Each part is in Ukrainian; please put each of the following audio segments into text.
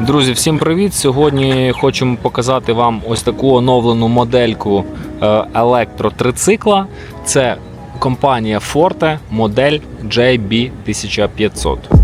Друзі, всім привіт! Сьогодні хочемо показати вам ось таку оновлену модельку е, електротрицикла. Це компанія Forte модель JB1500.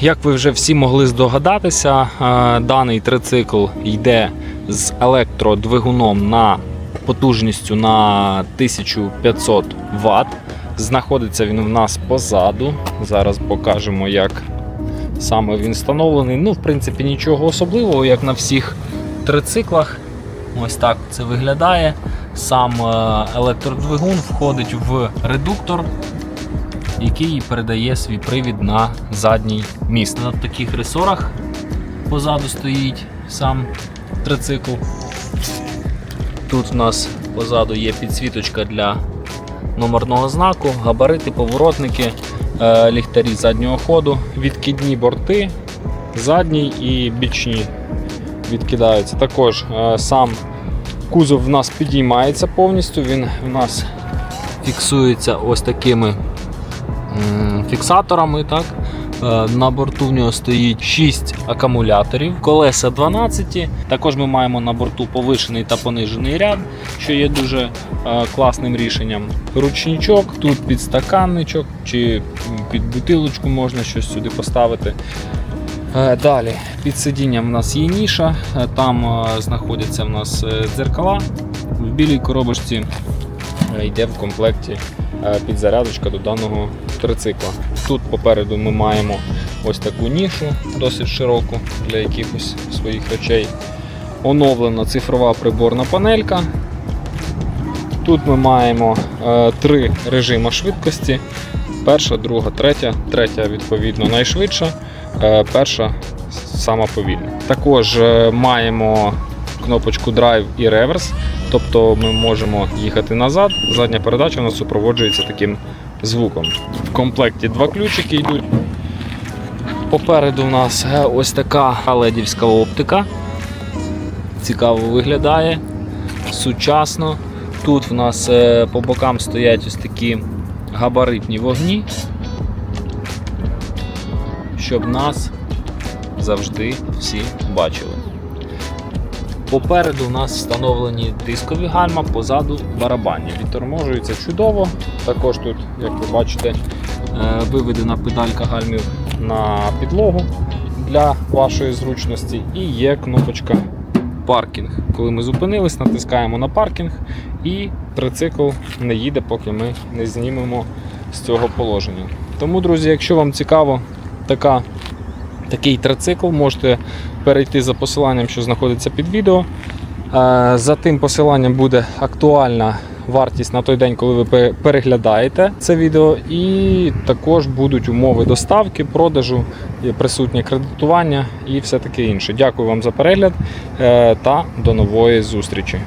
Як ви вже всі могли здогадатися, е, даний трицикл йде з електродвигуном на потужністю на 1500 Вт. Знаходиться він у нас позаду. Зараз покажемо, як саме він встановлений. Ну, в принципі, нічого особливого, як на всіх трициклах. Ось так це виглядає. Сам е, електродвигун входить в редуктор який передає свій привід на задній міст. На таких ресорах позаду стоїть сам трицикл. Тут у нас позаду є підсвіточка для номерного знаку, габарити, поворотники, е, ліхтарі заднього ходу, відкидні борти, задній і бічні відкидаються. Також е, сам кузов в нас підіймається повністю, він в нас фіксується ось такими фіксаторами. Так? Е, На борту в нього стоїть 6 акумуляторів, колеса 12. Також ми маємо на борту повишений та понижений ряд, що є дуже е, класним рішенням. Ручничок, тут підстаканничок чи під бутилочку можна щось сюди поставити. Е, Далі під сидінням в нас є ніша, там знаходяться в нас дзеркала. В білій коробочці йде в комплекті е, підзарядочка до даного трицикла. Тут попереду ми маємо ось таку нішу, досить широку для якихось своїх речей. Оновлена цифрова приборна панелька. Тут ми маємо е, три режими швидкості. Перша, друга, третя. Третя, відповідно, найшвидша, е, перша сама повільна. Також е, маємо кнопочку Drive і реверс, тобто ми можемо їхати назад. Задня передача у нас супроводжується таким звуком. В комплекті два ключики йдуть. Попереду у нас е, ось така ледівська оптика. Цікаво виглядає, сучасно. Тут в нас е, по бокам стоять ось такі габаритні вогні, щоб нас завжди всі бачили. Попереду у нас встановлені дискові гальма, позаду барабанні. Відторможується чудово. Також тут, як ви бачите, е, виведена педалька гальмів на підлогу для вашої зручності і є кнопочка паркінг. Коли ми зупинились, натискаємо на паркінг і трицикл не їде, поки ми не знімемо з цього положення. Тому, друзі, якщо вам цікаво така, такий трицикл, можете перейти за посиланням, що знаходиться під відео. Е, За тим посиланням буде актуальна вартість на той день, коли ви переглядаєте це відео, і також будуть умови доставки, продажу, присутнє кредитування і все таке інше. Дякую вам за перегляд е, та до нової зустрічі.